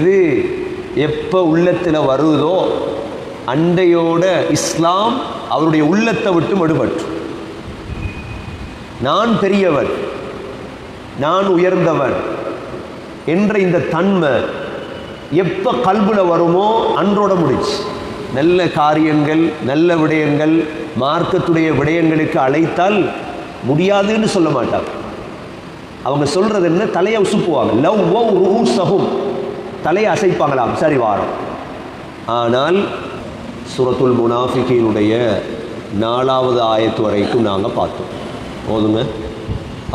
இது எப்போ உள்ளத்தில் வருதோ அண்டையோட இஸ்லாம் அவருடைய உள்ளத்தை விட்டு மடுபற்று நான் பெரியவன் நான் உயர்ந்தவன் என்ற இந்த தன்மை எப்போ கல்புல வருமோ அன்றோட முடிச்சு நல்ல காரியங்கள் நல்ல விடயங்கள் மார்க்கத்துடைய விடயங்களுக்கு அழைத்தால் முடியாதுன்னு சொல்ல மாட்டாங்க. அவங்க சொல்றது என்ன? தலையை உசுப்புவாங்க. லவ் ஓ வவ் ரூசஹும் தலையை அசைப்பாங்களாம் சரி வாரம் ஆனால் சூரத்துல் முனாஃபிகினுடைய நாலாவது ஆயத்து வரைக்கும் நாங்கள் பார்த்தோம் போதுங்க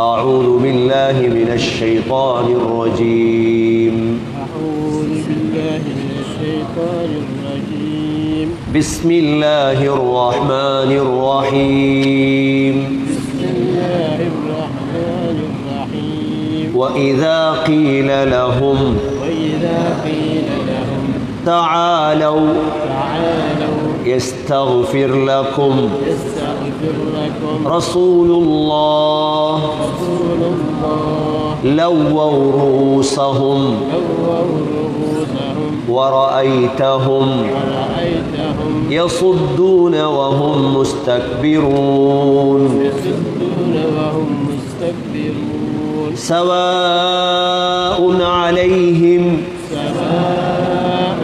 أعوذ بالله من الشيطان الرجيم أعوذ بالله من الشيطان الرجيم بسم الله الرحمن الرحيم بسم الله الرحمن الرحيم وإذا قيل لهم وإذا قيل لهم. تعالوا تعالوا. يستغفر لكم. يستغفر لكم. رسول الله. رسول الله. لووا رؤوسهم. لووا رؤوسهم. ورأيتهم. ورأيتهم. يصدون وهم مستكبرون. يصدون وهم مستكبرون. سواء عليهم سواء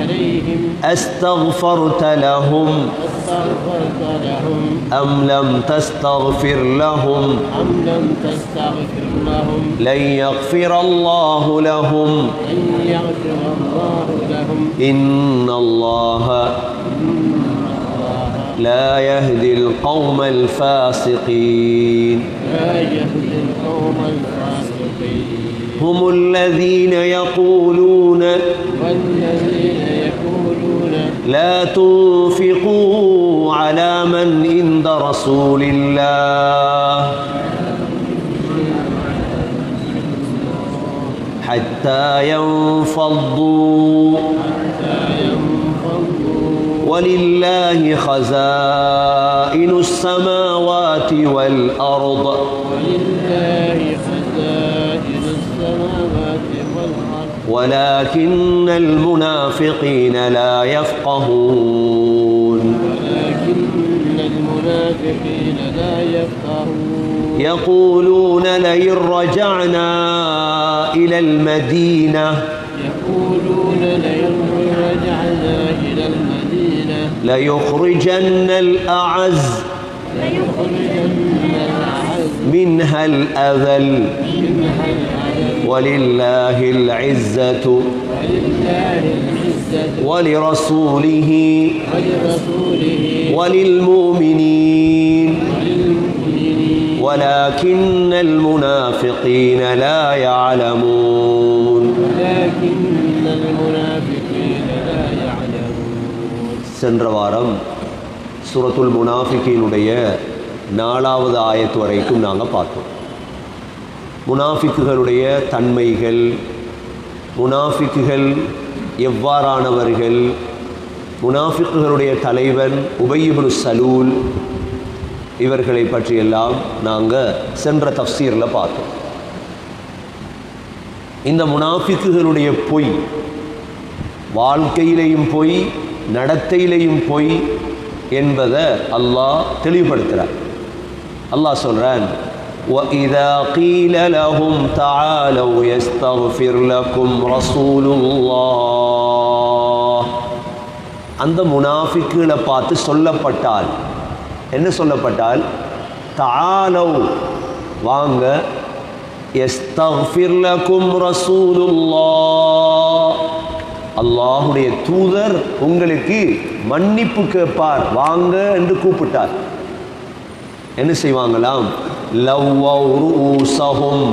عليهم أستغفرت لهم استغفرت لهم أم لم تستغفر لهم؟ أم لم تستغفر لهم؟ لن يغفر الله لهم. أن يغفر الله لهم. إن الله لا يهدي القوم الفاسقين. لا يهدي القوم الفاسقين. هم الذين يقولون والذين لا تنفقوا على من عند رسول الله. حتى ينفضوا. ولله خزائن السماوات والأرض. ولله خزائن السماوات والأرض ولكن المنافقين لا يفقهون. ولكن المنافقين لا يفقهون. يقولون لئن رجعنا إلى المدينة. يقولون لئن رجعنا إلى المدينة. ليخرجن الأعز. ليخرجن الأعز. منها الأذل منها الأذل ولله العزة ولله العزة ولرسوله ولرسوله وللمؤمنين وللمؤمنين ولكن المنافقين لا يعلمون ولكن المنافقين لا يعلمون சென்ற வாரம் சூரத்துல் முனாஃபிக்கினுடைய நாலாவது ஆயத்து வரைக்கும் நாங்கள் பார்த்தோம். முனாஃபிக்குகளுடைய தன்மைகள் முனாஃபிக்குகள் எவ்வாறானவர்கள் முனாஃபிக்குகளுடைய தலைவன் உபயிபுல் சலூல் இவர்களை பற்றியெல்லாம் நாங்கள் சென்ற தஃசீரில் பார்த்தோம். இந்த முனாஃபிக்குகளுடைய பொய் வாழ்க்கையிலையும் பொய் நடத்தையிலையும் பொய் என்பதை அல்லாஹ் தெளிவுபடுத்துகிறார் அல்லாஹ் சொல்கிறான் وَإِذَا قِيلَ لَهُمْ تَعَالَوْا يَسْتَغْفِرْ لَكُمْ رَسُولُ اللَّهِ அந்த முனாஃபிக்குகளை பார்த்து சொல்லப்பட்டால் என்ன சொல்லப்பட்டால் தாலவ் வாங்க எஸ்தஃபிர் லக்கும் ரசூலுல்லாஹ் அல்லாஹுடைய தூதர் உங்களுக்கு மன்னிப்பு கேட்பார் வாங்க என்று கூப்பிட்டார் என்ன செய்வாங்களாம் லவ்வூசகும்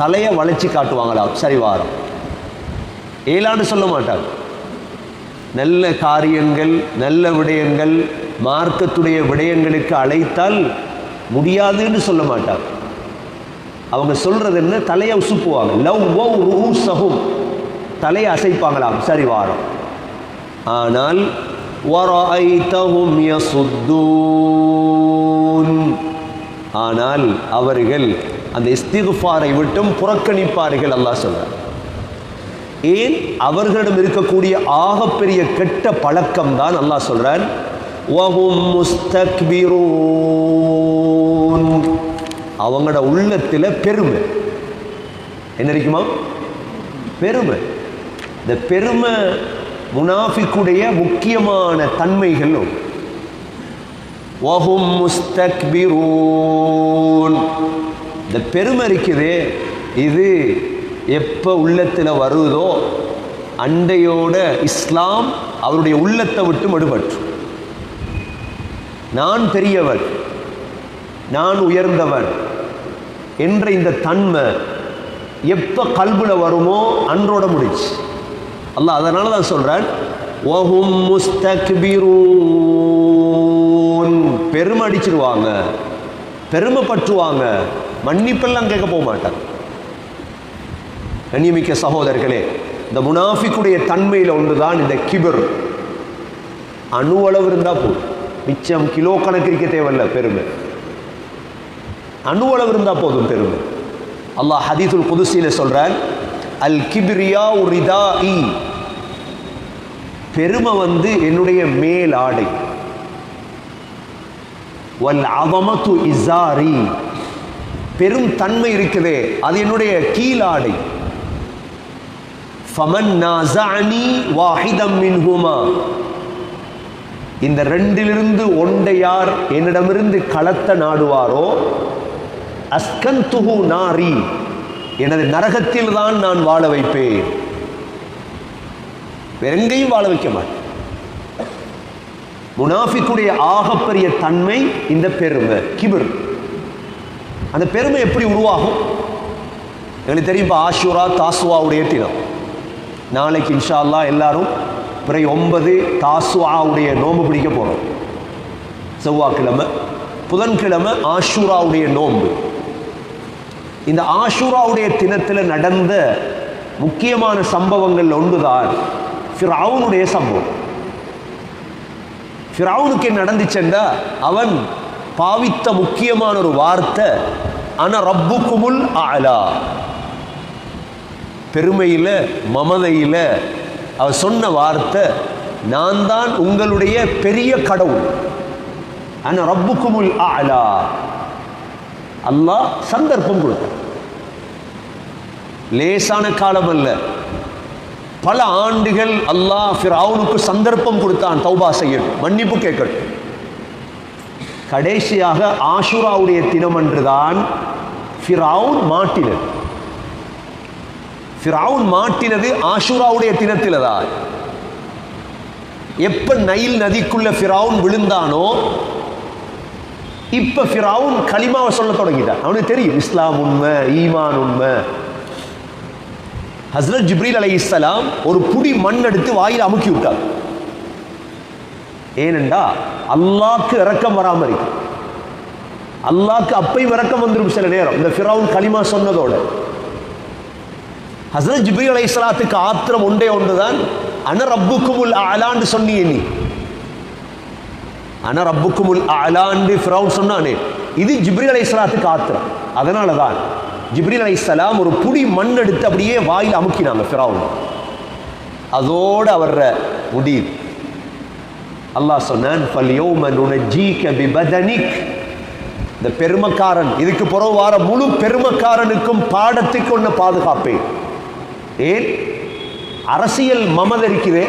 தலையை வளைச்சி காட்டுவாங்களாம் சரிவாரம். ஏலாண்டு சொல்ல மாட்டாங்க நல்ல காரியங்கள் நல்ல விடயங்கள் மார்க்கத்துடைய விடயங்களுக்கு அழைத்தால் முடியாதுன்னு சொல்ல மாட்டாங்க அவங்க சொல்றது என்ன? தலையை உசுப்புவாங்க. லவ் ஓ ஊ சகும் தலையை அசைப்பாங்களாம். சரி வாரம் ஆனால் ஆனால் அவர்கள் அந்த இஸ்திகுஃபாரை விட்டும் புறக்கணிப்பார்கள் அல்லாஹ் சொல்றார் ஏன்? அவர்களிடம் இருக்கக்கூடிய ஆகப்பெரிய கெட்ட பழக்கம் தான் அல்லாஹ் சொல்றான். வஹும் முஸ்தக்பிரூன் அவங்களோட உள்ளத்தில் பெருமை. என்ன இருக்குமா பெருமை. இந்த பெருமை முனாஃபிக்குடைய முக்கியமான தன்மைகள் ஒன்று. முஸ்தக்பிரூன். இந்த பெருமை இருக்குது. இது எப்போ உள்ளத்தில் வருதோ அண்டையோட இஸ்லாம் அவருடைய உள்ளத்தை விட்டு மடுபற்று நான் பெரியவன் நான் உயர்ந்தவன் என்ற இந்த தன்மை எப்போ கல்புல வருமோ அன்றோட முடிச்சு அல்லாஹ் அதனால தான் சொல்றான் வஹும் முஸ்தக்பிரூன். பெருமை அடிச்சிருவாங்க பெருமை பற்றுவாங்க. மன்னிப்பெல்லாம் கேட்க போக மாட்டாங்க கண்ணியமிக்க சகோதரர்களே இந்த முனாஃபிக்குடைய தன்மையில் ஒன்றுதான் இந்த கிபர். அணுவளவு இருந்தால் போதும். மிச்சம் கிலோ கணக்கு இருக்க தேவையில்ல பெருமை. அணுவளவு இருந்தால் போதும் பெருமை. அல்லாஹ் ஹதீதுல் புதுசியில் சொல்றான் அல் கிபிரியா உரிதா இ பெருமை வந்து என்னுடைய மேல் ஆடை. வல் அவமத்து இசாரி. பெரும் தன்மை இருக்குதே அது என்னுடைய கீழாடை ஃபமன் நாசஅனி வாஹிதம் மின்ஹுமா. இந்த ரெண்டிலிருந்து ஒன்றை யார் என்னிடமிருந்து களத்த நாடுவாரோ அஸ்கந்துஹு நாரி. எனது நரகத்தில் தான் நான் வாழ வைப்பேன். வேற எங்கேயும் வாழ வைக்க மாட்டேன். முனாஃபிக்குடைய ஆகப்பெரிய தன்மை இந்த பெருமை கிபிர். அந்த பெருமை எப்படி உருவாகும்? எங்களுக்கு தெரியும் இப்போ ஆஷுரா தாசுவாவுடைய தினம். நாளைக்கு இன்ஷா அல்லாஹ் எல்லாரும் பிறை ஒன்பது தாசுவாவுடைய நோம்பு பிடிக்க போகிறோம் செவ்வாய்க்கிழமை புதன்கிழமை ஆஷூராவுடைய நோன்பு. இந்த ஆஷூராவுடைய தினத்தில் நடந்த முக்கியமான சம்பவங்கள் ஒன்றுதான். ஃபிரவுனுடைய சம்பவம். ஃபிரவுனுக்கு என்ன அவன் பாவித்த முக்கியமான ஒரு வார்த்தை அன ரப்புக்குமுல் ஆலா பெருமையில் மமதையில் அவர் சொன்ன வார்த்தை நான் தான் உங்களுடைய பெரிய கடவுள். அன ரப்புக்குமுல் ஆலா அல்லாஹ் சந்தர்ப்பம் கொடுத்தான். லேசான காலம் அல்ல. பல ஆண்டுகள் அல்லாஹ் ஃபிரவுனுக்கு சந்தர்ப்பம் கொடுத்தான் தௌபா செய்யட்டும் மன்னிப்பு கேட்கட்டும் கடைசியாக ஆஷுராவுடைய தினம் என்றுதான் ஃபிரவுன் மாட்டினது. ஃபிரவுன் மாட்டினது ஆஷுராவுடைய தினத்தில் தான் எப்ப நைல் நதிக்குள்ள ஃபிரவுன் விழுந்தானோ இப்ப ஃபிரவுன் களிமாவை சொல்ல தொடங்கிட்டான். அவனுக்கு தெரியும் இஸ்லாம் உண்மை ஈமான் உண்மை. ஹசரத் ஜிப்ரீல் அலை இஸ்லாம் ஒரு புடி மண் எடுத்து வாயில் அமுக்கி விட்டார். ஏனெண்டா அல்லாக்கு இறக்கம் வராம இருக்கு அல்லாக்கு அப்பையும் இறக்கம் வந்துடும் சில நேரம். இந்த ஃபிரவுன் கலிமா சொன்னதோட. ஹசரத் ஜிப்ரீல் அலை இஸ்லாத்துக்கு ஆத்திரம் ஒன்றே ஒன்றுதான். அன ரப்புக்குமுல் அலாண்டு சொன்னியே நீ. அன ரப்புக்குமுல் அலாண்டு ஃபிரவுன் சொன்னானே. இது ஜிப்ரீல் அலை இஸ்லாத்துக்கு ஆத்திரம். அதனால தான் ஜிப்ரீல் அலை இஸ்லாம் ஒரு புடி மண் எடுத்து அப்படியே வாயில் அமுக்கினாங்க ஃபிரௌன். அதோட அவர முடியுது அல்லாஹ் சொன்னான் இந்த பெருமக்காரன் இதுக்கு பிறகு வார முழு பெருமக்காரனுக்கும் பாடத்துக்கு ஒன்று பாதுகாப்பேன். ஏன்? அரசியல் மமத இருக்குதே.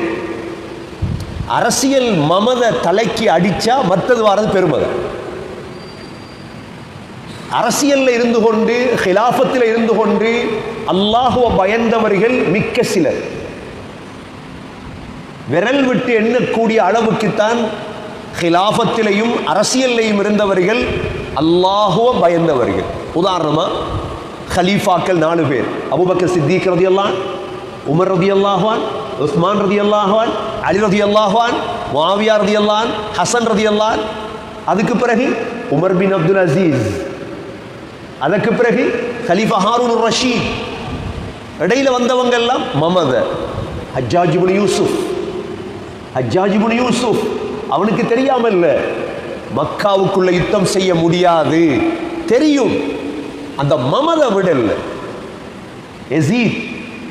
அரசியல் மமத தலைக்கு அடிச்சா மற்றது வாரது பெருமதை. அரசியல்ல இருந்து கொண்டு ஹிலாஃபத்தில் இருந்து கொண்டு அல்லாஹுவ பயந்தவர்கள் மிக்க சிலர். விரல் விட்டு எண்ணக்கூடிய அளவுக்குத்தான் ஹிலாஃபத்திலையும் அரசியல்லையும் இருந்தவர்கள் அல்லாஹுவ பயந்தவர்கள். உதாரணமா ஹலீஃபாக்கள் நாலு பேர். அபுபக்கர் சித்திக் ரதி அல்லான் உமர் ரதி அல்லாஹான் உஸ்மான் ரதி அல்லாஹான் அலி ரதி அல்லாஹான் மாவியா ரதி அல்லான் ஹசன் ரதி அல்லான் அதுக்கு பிறகு உமர் பின் அப்துல் அசீஸ் அதற்கு பிறகு ஹலீஃபா ஹாரூன் ரஷீத் இடையில வந்தவங்க எல்லாம் மமத ஹஜ்ஜாஜிபுன் யூசுப் ஹஜ்ஜாஜிபுன் யூசுப் அவனுக்கு தெரியாம இல்ல. மக்காவுக்குள்ள யுத்தம் செய்ய முடியாது. தெரியும். அந்த மமத விடல் எசீத்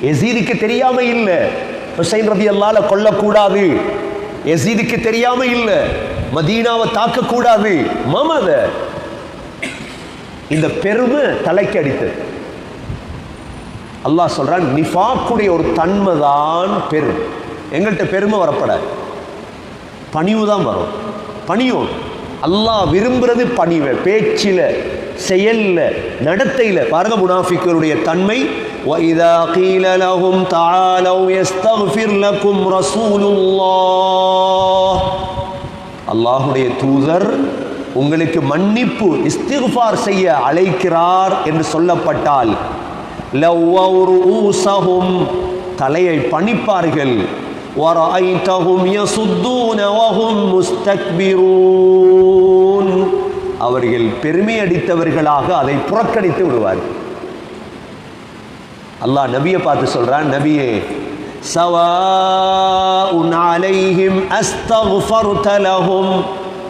எசீதுக்கு தெரியாம இல்லை. ஹுசைன் ரதி அல்லால கொல்லக்கூடாது. எசீதுக்கு தெரியாம இல்லை. மதீனாவை தாக்கக்கூடாது. மமத இந்த பெருமை தலைக்கு அடித்தது அல்லாஹ் சொல்றான் நிஃபாக்குடைய ஒரு தன்மை தான் பெரும் எங்கள்கிட்ட பெருமை வரப்படாது பணிவு தான் வரும் பணியும் அல்லாஹ் விரும்புறது பணிவை பேச்சில செயல்ல நடத்தையில பாருங்க முனாஃபிக்களுடைய தன்மை وَإِذَا قِيلَ لَهُمْ تَعَالَوْا يَسْتَغْفِرْ لَكُمْ رَسُولُ اللَّهِ அல்லாஹுடைய தூதர் உங்களுக்கு மன்னிப்பு இஸ்திகுபார் செய்ய அழைக்கிறார் என்று சொல்லப்பட்டால் தலையை பணிப்பார்கள். அவர்கள் பெருமை அடித்தவர்களாக அதை புறக்கணித்து விடுவார்கள். அல்லாஹ் நபியை பார்த்து சொல்றான் நபியே சவா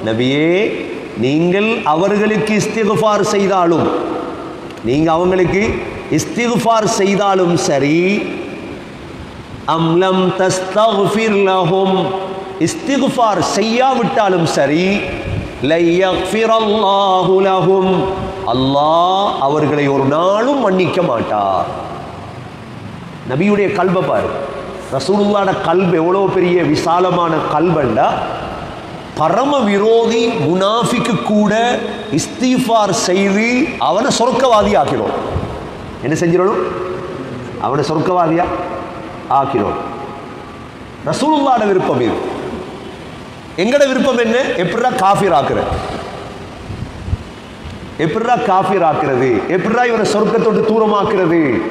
நபியே நீங்கள் அவர்களுக்கு இஸ்திகுஃபார் செய்தாலும் நீங்கள் அவங்களுக்கு இஸ்திகுஃபார் செய்தாலும் சரி அம்லம் தஸ்தக்ஃபிர் லஹும் இஸ்திகுஃபார் செய்யாவிட்டாலும் சரி லையக்ஃபிரல்லாஹு லஹும் அல்லாஹ் அவர்களை ஒரு நாளும் மன்னிக்க மாட்டார். நபியுடைய கல்வை பாரு ரசூலுல்லாட கல்பு எவ்வளோ பெரிய விசாலமான கல்வண்டா பரம விரோதி முனாஃபிக்கு கூட இஸ்தீஃபார் செய்து அவனை சொர்க்கவாதி ஆக்கிறோம் என்ன செஞ்சிடணும்? அவனை சொர்க்கவாதியா? ஆக்கிறோம் ரசூலுல்லாட விருப்பம் இது. எங்கட விருப்பம் என்ன? எப்படிடா காஃபிர் ஆக்குற? எப்படிடா காஃபிர் ஆக்குறது? எப்படிடா இவனை சொர்க்கத்தோடு தூரமாக்குறது?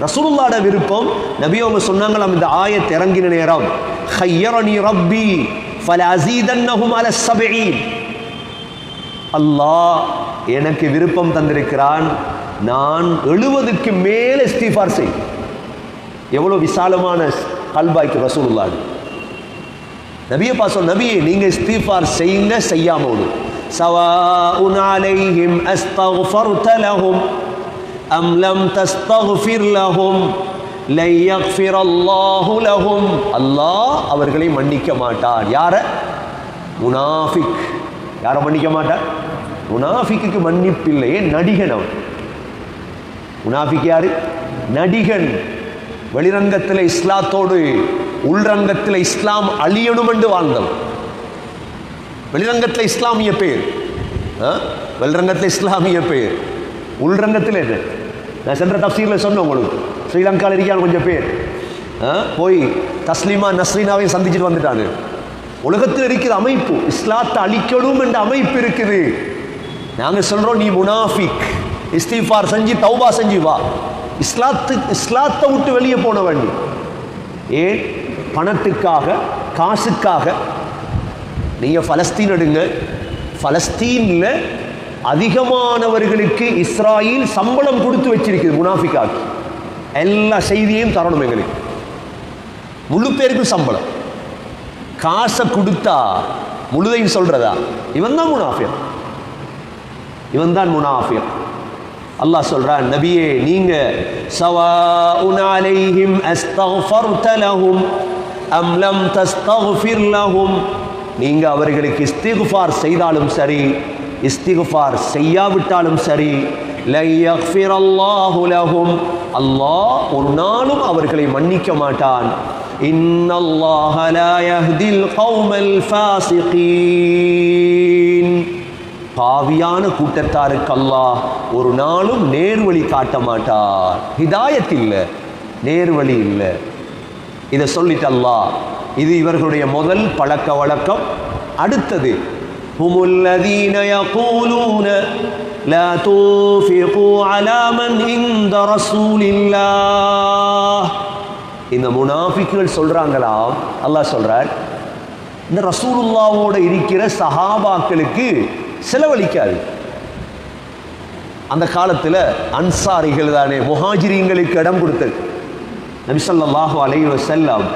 ரசூலுல்லாட விருப்பம் நபி அவங்க சொன்னாங்களாம் இந்த ஆயத் இறங்கின நேரம். ஹையரணி ரப்பி ஃபல அசீதன்னஹும் அல சபீன் அல்லாஹ் எனக்கு விருப்பம் தந்திருக்கிறான். நான் எழுவதுக்கு மேல இஸ்திஃபார் செய். எவ்வளவு விசாலமான கல்பாய்க்கு ரசூலுல்லாடு நபியை பாசம் நபியே நீங்க இஸ்திஃபார் செய்யுங்க செய்யாம விடும் சவாஉன் அலைஹிம் அஸ்தக்ஃபர்த லஹும். அம் லம் தஸ்தக்ஃபிர் லஹும். லை யக்ஃபிர் அல்லாஹு லஹும். அல்லாஹ் அவர்களை மன்னிக்க மாட்டார். யார? முனாஃபிக். யாரை மன்னிக்க மாட்டார்? முனாஃபிக்கு மன்னிப்பில்லையே நடிகன் அவன். முனாஃபிக் யாரு? நடிகன். வெளிரங்கத்தில் இஸ்லாத்தோடு உள்ரங்கத்தில் இஸ்லாம் அழியணும் என்று வாழ்ந்தவன். வெளிரங்கத்தில் இஸ்லாமிய பேர். வெளிரங்கத்தில் இஸ்லாமிய பேர். உள்ரங்கத்தில் என்ன? நான் சென்ற தப்சீரில் சொன்னேன் உங்களுக்கு. ஸ்ரீலங்காவில் இருக்கான கொஞ்சம் பேர்? போய் தஸ்லீமா நஸ்ரீனாவையும் சந்திச்சுட்டு வந்துட்டாங்க உலகத்தில் இருக்கிற அமைப்பு இஸ்லாத்தை அழிக்கணும் என்ற அமைப்பு இருக்குது. நாங்கள் சொல்றோம் நீ முனாஃபிக். இஸ்திஃபார் செஞ்சு தௌபா செஞ்சு வா. இஸ்லாத்து இஸ்லாத்தை விட்டு வெளியே போன வேண்டி ஏன்? பணத்துக்காக காசுக்காக. நீங்கள் பலஸ்தீன் எடுங்க. பலஸ்தீனில் அதிகமானவர்களுக்கு இஸ்ராயில் சம்பளம் கொடுத்து வச்சிருக்குது முனாஃபிக்காக்கு. எல்லா செய்தியையும் தரணும் எங்களுக்கு. முழு பேருக்கும் சம்பளம். காசை கொடுத்தா முழுதையும் சொல்றதா? இவன் தான் முனாஃபியம் இவன் தான் முனாஃபியம் அல்லாஹ் சொல்றான் நபியே நீங்க சவாஉன் அலைஹிம் அஸ்தக்ஃபர்த லஹும் அம் லம் தஸ்தஃபிர் லஹும். நீங்க அவர்களுக்கு இஸ்திக்ஃபார் செய்தாலும் சரி இஸ்திக்ஃபார் செய்யாவிட்டாலும் சரி அல்லாஹ் ஒரு நாளும் அவர்களை மன்னிக்க மாட்டான் பாவியான கூட்டத்தாருக்கு அல்லாஹ் ஒரு நாளும் நேர்வழி காட்ட மாட்டார் ஹிதாயத் இல்லை நேர்வழி இல்லை இதை சொல்லிட்டு அல்லாஹ் இது இவர்களுடைய முதல் பழக்க வழக்கம் அடுத்தது ஹுமுல்லதீன لا தூஃபிகு அலாமன் இந்த ரசூலில்லா இந்த முனாஃபிக்குகள் சொல்றாங்களா? அல்லாஹ் சொல்கிறார் இந்த ரசூலுல்லாவோட இருக்கிற சஹாபாக்களுக்கு செலவழிக்காது. அந்த காலத்தில் அன்சாரிகள் தானே முஹாஜிரிங்களுக்கு இடம் கொடுத்தது. நபிசல்லாஹு அலைவ செல்லாம்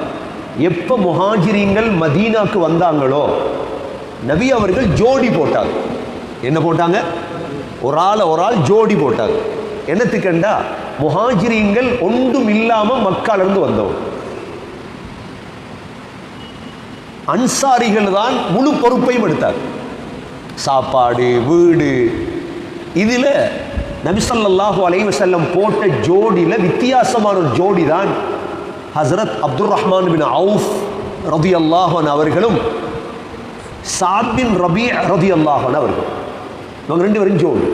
எப்போ முஹாஜிரிங்கள் மதீனாக்கு வந்தாங்களோ நபி அவர்கள் ஜோடி போட்டாங்க. என்ன போட்டாங்க? ஒரு ஆளை ஒரு ஆள் ஜோடி போட்டாங்க. என்னத்துக்கண்டா? முஹாஜிரியங்கள் ஒன்றும் இல்லாம மக்காலிருந்து வந்தவங்க. அன்சாரிகள் தான் முழு பொறுப்பையும் எடுத்தார் சாப்பாடு வீடு. இதில் நபிசல்லாஹு அலைஹி செல்லம் போட்ட ஜோடியில் வித்தியாசமான ஒரு ஜோடி தான் ஹசரத் அப்துல் ரஹ்மான் பின் அவுஃப் ரதி அல்லாஹன் அவர்களும் சாத் பின் ரபி ரதி அல்லாஹன் அவர்கள் இவங்க ரெண்டு பேரும் ஜோடி.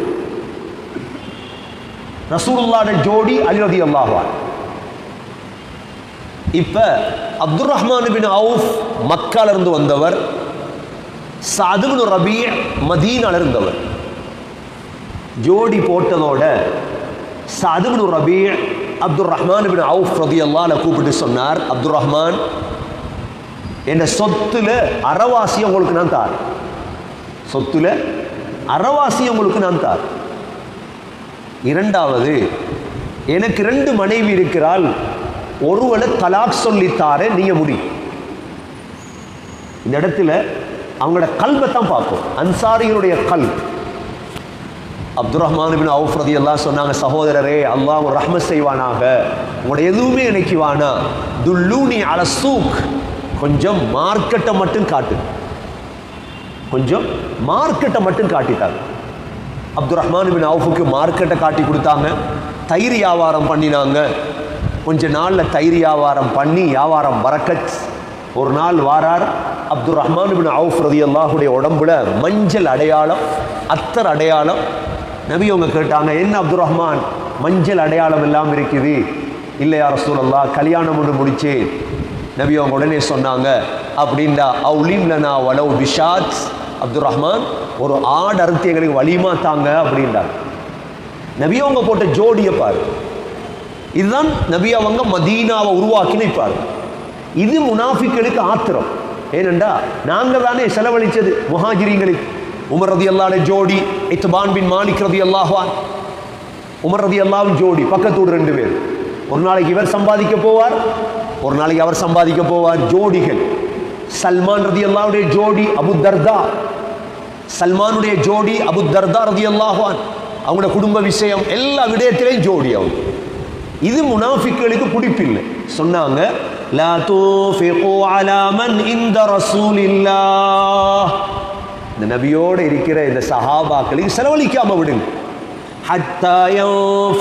ரசூலுல்லாட ஜோடி அலிரதி அல்லாஹான் இப்ப அப்துல் ரஹ்மான் பின் அவுஃப் மக்கால இருந்து வந்தவர் சாதுபின் ரபி மதீனால இருந்தவர் ஜோடி போட்டதோட சாதுபின் ரபி அப்துல் ரஹ்மான் பின் அவுஃப் ரதி அல்லால கூப்பிட்டு சொன்னார் அப்துல் ரஹ்மான் என் சொத்துல அறவாசி உங்களுக்கு நான் தார் சொத்துல அறவாசி உங்களுக்கு நான் தார். இரண்டாவது எனக்கு ரெண்டு மனைவி இருக்கிறாள். ஒருவளை தலாக் சொல்லித்தார நீங்க முடி. இந்த இடத்துல அவங்களோட கல்வை தான் பார்ப்போம். அன்சாரிகளுடைய கல். அப்துல் ரஹ்மான் அவுஃப்ரதி எல்லாம் சொன்னாங்க சகோதரரே அல்லாஹ் ஒரு செய்வானாக. உங்களோட எதுவுமே எனக்கு வானா? துல்லூனி அலசூக். கொஞ்சம் மார்க்கெட்டை மட்டும் காட்டு. கொஞ்சம் மார்க்கெட்டை மட்டும் காட்டிட்டாங்க. அப்துல் ரஹ்மான் பின் அவுஃபுக்கு மார்க்கெட்டை காட்டி கொடுத்தாங்க. தயிர் வியாபாரம் பண்ணினாங்க. கொஞ்ச நாளில் தயிர் வியாபாரம் பண்ணி வியாபாரம் வரக்கச் ஒரு நாள் வாரார் அப்துல் ரஹ்மான் பின் அவுஃப் ரதி அல்லாஹுடைய உடம்புல மஞ்சள் அடையாளம் அத்தர் அடையாளம். நபி அவங்க கேட்டாங்க என்ன அப்துல் ரஹ்மான் மஞ்சள் அடையாளம் எல்லாம் இருக்குது. இல்லை யார் ரசூலல்லா கல்யாணம் ஒன்று முடிச்சு. நபி அவங்க உடனே சொன்னாங்க அப்படின்டா அவுலிம் லனா வலவ் விஷாத் அப்துல் ரஹ்மான் ஒரு ஆடு அறுத்து எங்களுக்கு வலியுமா தாங்க? அப்படின்றாங்க நபி அவங்க போட்ட ஜோடியை பாரு. இதுதான் நபி அவங்க மதீனாவை உருவாக்கினு பாரு இது முனாஃபிக்களுக்கு ஆத்திரம். ஏனென்றா நாங்கள் தானே செலவழித்தது முஹாஜிரிங்களுக்கு உமர் ரதி அல்லாட ஜோடி இத்பான் பின் மாலிக் ரதி அல்லாஹான் உமர் ரதி அல்லாவும் ஜோடி பக்கத்தூர் ரெண்டு பேர். ஒரு நாளைக்கு இவர் சம்பாதிக்க போவார் ஒரு நாளைக்கு அவர் சம்பாதிக்க போவார் ஜோடிகள். சல்மான் ரதி அல்லாவுடைய ஜோடி அபு சல்மானுடைய ஜோடி அபு ரதி அல்லாஹான் அவங்களோட குடும்ப விஷயம் எல்லா விடயத்திலையும் ஜோடி அவங்க. இது முனாஃபிக்களுக்கு பிடிப்பில்லை. சொன்னாங்க லா தூஃபிகு அலா மன் இந்த ரசூலில்லாஹ். இந்த நபியோட இருக்கிற இந்த சஹாபாக்களுக்கு செலவழிக்காம விடுங்க. ஹத்தாயம்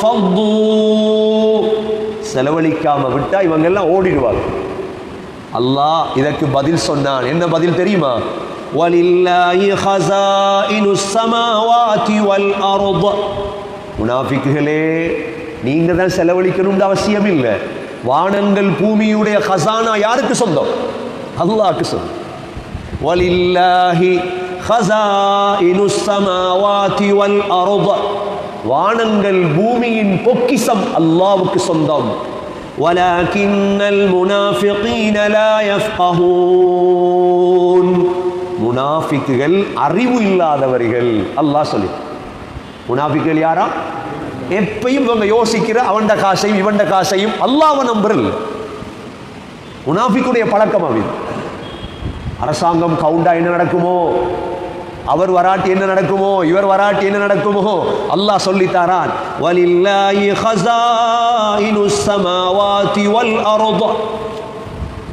செலவழிக்காம விட்டா இவங்க எல்லாம் ஓடிடுவாங்க. அல்லாஹ் இதற்கு பதில் சொன்னான் என்ன பதில் தெரியுமா வலில்லாஹி ஹஸாயினு ஸமாவாதி வல் அர்ض முனாஃபிக்குகளே நீங்க தான் செலவழிக்கணும்னு அவசியம் இல்லை வானங்கள் பூமியுடைய ஹசானா யாருக்கு சொந்தம் அல்லாஹ்க்கு சொந்தம் வலில்லாஹி ஹஸாயினு ஸமாவாதி வல் அர்ض வானங்கள் பூமியின் பொக்கிசம் அல்லாஹ்வுக்கு சொந்தம் ولكن المنافقين لا يفقهون முனாஃபிக்குகள் அறிவு இல்லாதவர்கள் அல்லாஹ் சொல்லி முனாஃபிக்குகள் யாரா எப்பயும் இவங்க யோசிக்கிற அவன்ட காசையும் இவன்ட காசையும் அல்லாஹ்வை நம்புறல் முனாஃபிக்குடைய பழக்கம் அது அரசாங்கம் கவுண்டா என்ன நடக்குமோ அவர் வராட்டி என்ன நடக்குமோ இவர் வராட்டி என்ன நடக்குமோ அல்லாஹ் சொல்லித்தாரான் வலில்லாஹி ஹஸாயினு ஸமாவாதி வல் அர்ض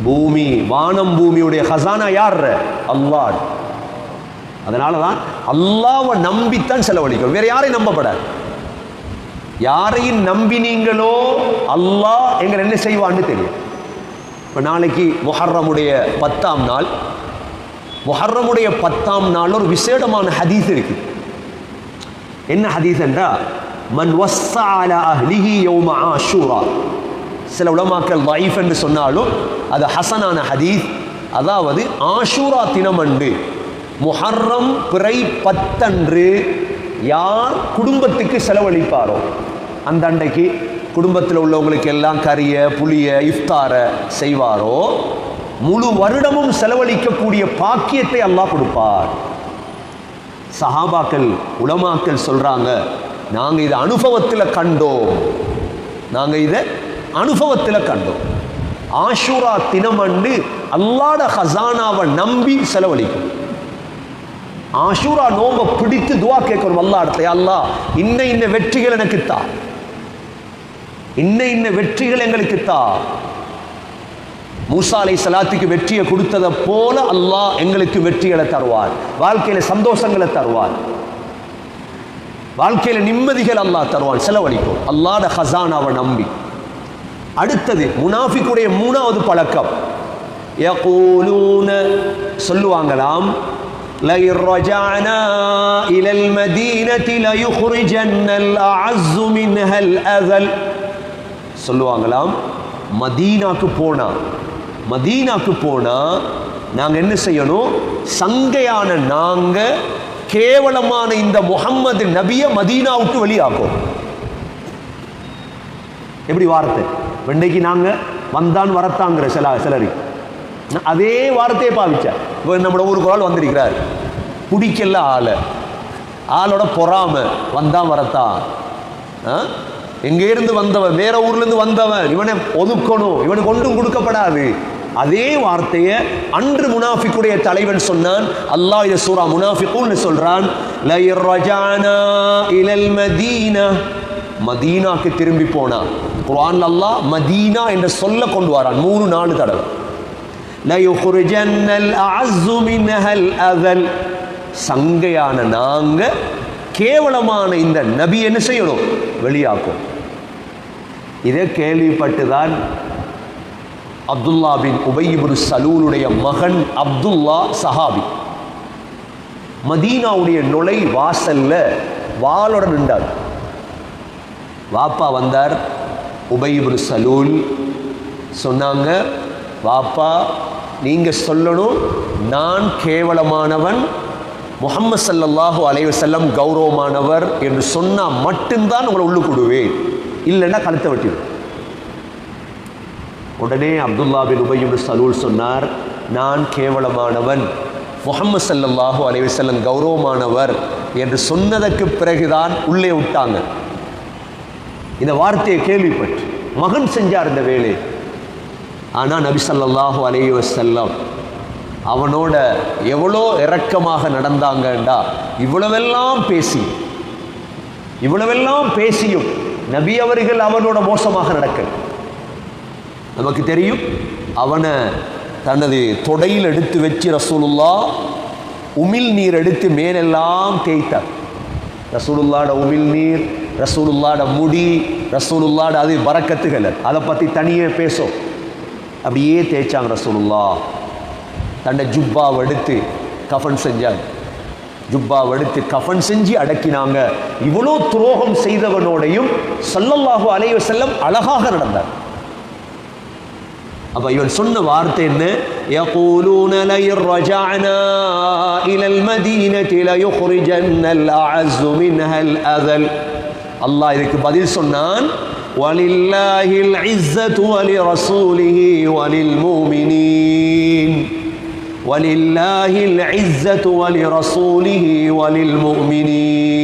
பூமி வானம் பூமியுடைய ஹசானா யார் அல்லாஹ். அதனால தான் அல்லாவை நம்பித்தான் செலவழிக்கும் வேற யாரையும் நம்பப்படாது. யாரையும் நம்பினீங்களோ அல்லாஹ் எங்களை என்ன செய்வான்னு தெரியும். இப்போ நாளைக்கு முஹர்ரமுடைய பத்தாம் நாள். முஹர்ரமுடைய பத்தாம் நாள் ஒரு விசேடமான ஹதீஸ் இருக்கு. என்ன ஹதீஸ் என்றா மன் வஸ்ஸா அலா அஹ்லிஹி யௌம ஆஷூரா. சில உலமாக்கள் வைஃப் என்று சொன்னாலும் அது ஹசனான ஹதீஸ். அதாவது ஆஷூரா தினம் அன்று முஹர்ரம் பிறை பத்தன்று யார் குடும்பத்துக்கு செலவழிப்பாரோ அந்த அண்டைக்கு குடும்பத்தில் உள்ளவங்களுக்கு எல்லாம் கறியை புளிய இஃப்தார செய்வாரோ முழு வருடமும் செலவழிக்கக்கூடிய பாக்கியத்தை அல்லாஹ் கொடுப்பார். சஹாபாக்கள் உலமாக்கள் சொல்றாங்க நாங்க இதை அனுபவத்தில் கண்டோம். நாங்க இதை அனுபவத்தில் கண்டோம். ஆஷூரா தினமண்டு அல்லாட ஹசானாவை நம்பி செலவழிக்கும். ஆஷூரா நோம்ப பிடித்து துவா கேட்கணும் அல்லாடத்தை அல்லாஹ் இன்ன இன்ன வெற்றிகள் எனக்கு தா. இன்ன இன்ன வெற்றிகள் எங்களுக்கு தா. மூசா அலை சலாத்துக்கு வெற்றியை கொடுத்ததை போல அல்லாஹ் எங்களுக்கு வெற்றிகளை தருவார் வாழ்க்கையில சந்தோஷங்களை தருவார் வாழ்க்கையில நிம்மதிகள் அல்லாஹ் தருவான் செலவழிக்கும் அல்லாத ஹசானாவை நம்பி அடுத்தது முனாஃபிக்குடைய மூணாவது பழக்கம் யகூலூன சொல்லுவாங்களாம் لئن رجعنا إلى المدينة ليخرجن الأعز منها الأذل சொல்லுவாங்களாம் மதீனாக்கு போனா மதீனாக்கு போனா நாங்க என்ன செய்யணும்? சங்கையான நாங்க கேவலமான இந்த முகம்மது நபிய மதீனாவுக்கு வெளியாகும் எப்படி வார்த்தை? வெண்டைக்கு நாங்க வந்தான் வரத்தாங்கிற சில சிலரி. அதே வார்த்தையை பாவிச்சார். இப்போ நம்மளோட ஊருக்கு ஆள் வந்திருக்கிறார். பிடிக்கல ஆளை. ஆளோட பொறாம. வந்தான் வரத்தான். ஆ? எங்கே இருந்து வந்தவன்? வேற ஊர்ல இருந்து வந்தவன். இவனை ஒதுக்கணும். இவனுக்கு ஒன்றும் கொடுக்கப்படாது. அதே வார்த்தையை அன்று முனாஃபிக்குடைய தலைவன் சொன்னான். அல்லாஹ் இதை சூரா முனாஃபிக்குன்னு சொல்றான். இலல் மதீனா. மதீனாக்கு திரும்பி போனா. குரான் அல்லாஹ் மதீனா என்று சொல்ல கொண்டு வரான். மூணு நாலு தடவை. சங்கையான நாங்க கேவலமான இந்த நபி என்ன செய்யணும்? வெளியாக்கும். இதை கேள்விப்பட்டுதான் அப்துல்லா பின் உபயிபுரு சலூலுடைய மகன் அப்துல்லா சஹாபி. மதீனாவுடைய நுழை வாசல்ல வாளோட நின்றார். வாப்பா வந்தார். உபயிபுரு சலூல் சொன்னாங்க வாப்பா நீங்க சொல்லணும். நான் கேவலமானவன் முகம்மது ஸல்லல்லாஹு அலைவசல்லம் கௌரவமானவர் என்று சொன்னால் மட்டும்தான் உங்களை உள்ளுக்கு விடுவேன். இல்லைன்னா கழுத்தை வெட்டிடும். உடனே அப்துல்லா பின் உபையும் சலூல் சொன்னார் நான் கேவலமானவன் முகமது சல்லாஹூ அலைவசல்லம் கௌரவமானவர் என்று சொன்னதற்கு பிறகுதான் உள்ளே விட்டாங்க. இந்த வார்த்தையை கேள்விப்பட்டு மகன் செஞ்சார் இந்த வேலை. ஆனால் நபி சல்லாஹூ அலைஹி வஸல்லம் அவனோட எவ்வளோ இரக்கமாக நடந்தாங்கண்டா இவ்வளவெல்லாம் பேசி இவ்வளவெல்லாம் பேசியும் நபி அவர்கள் அவனோட மோசமாக நடக்கல. நமக்கு தெரியும். அவனை தனது தொடையில் எடுத்து வச்சு ரசூலுல்லா உமிழ் நீர் எடுத்து மேலெல்லாம் தேய்த்தார். ரசூலுல்லாட உமிழ் நீர் ரசூலுல்லாட முடி ரசூலுல்லாட அது வரக்கத்துகள் அதை. பற்றி தனியே பேசும். அப்படியே தேய்ச்சாங்க ரசூலுல்லா தன்னை ஜுப்பாவை எடுத்து கஃபன் செஞ்சாங்க. ஜுப்பாவை எடுத்து கஃபன் செஞ்சு அடக்கினாங்க. இவ்வளோ துரோகம் செய்தவனோடையும் சல்லல்லாஹு அலைவ செல்லம் அழகாக நடந்தார். அப்ப இவன் சொன்ன வார்த்தை என்ன يقولون لئن رجعنا إلى المدينة ليخرجن الأعز منها الأذل அல்லாஹ் இதுக்கு பதில் சொன்னான் ولله العزة ولرسوله وللمؤمنين ولله العزة ولرسوله وللمؤمنين